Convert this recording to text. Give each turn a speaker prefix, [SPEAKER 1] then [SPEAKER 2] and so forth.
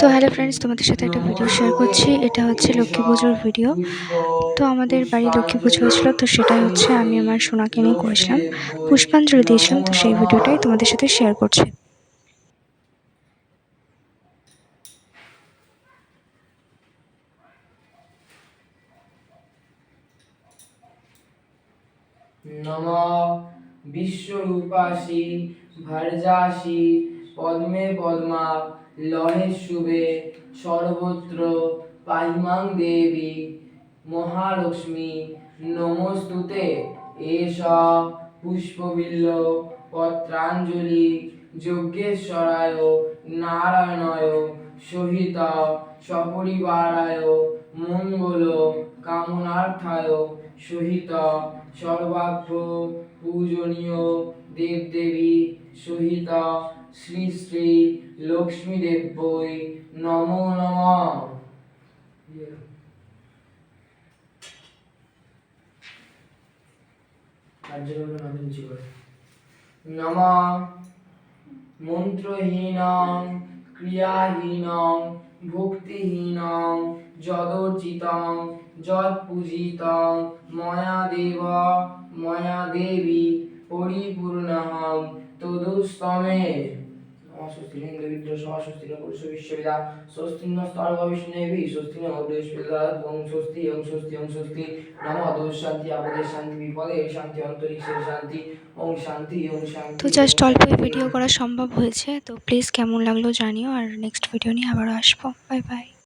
[SPEAKER 1] তো hello friends তোমাদের সাথে একটা ভিডিও শেয়ার করছি। এটা হচ্ছে লক্ষ্মী পুজোর ভিডিও তো আমাদের বাড়ি লক্ষ্মী পুজো হয়েছিল, তো সেটাই হচ্ছে আমি আমার সোনাকে নিয়ে করেছিলাম। পুষ্পাঞ্জলি দিয়েছিলাম, তো সেই ভিডিওটাই তোমাদের সাথে শেয়ার করছি।
[SPEAKER 2] বিশ্বরূপাসি ভর্জাসি পদ্মে পদ্মা লহে শুভে সর্বত্র পাহিমাং দেবী মহালক্ষ্মী নমস্তুতে। এষ পুষ্পবিল্ল, পত্রাঞ্জলি, যজ্ঞেশ্বরায়, নারায়ণায়, সহিত, সপরিবারায়, মঙ্গল, কামনার্থায়, সহিত সর্বাগ্র পূজনীয় দেবদেবী সহিত শ্রী শ্রী লক্ষ্মী দেব্যই নমো। নমঃ নম মন্ত্রহীনং ক্রিয়াহীনং ভক্তিহীনং যদর্চিতং যৎপূজিতং ময়া দেব ময়া দেবী পরিপূর্ণহং তদুস্তমে নম শান্তি শান্তি, বিপদে শান্তি শান্তি, ওং শান্তি শান্তি।
[SPEAKER 1] তো জাস্ট অল্পই ভিডিও করা সম্ভব হয়েছে, তো প্লিজ কেমন লাগল জানিও, আর নেক্সট ভিডিও নিয়ে আবারও আসব। Bye bye.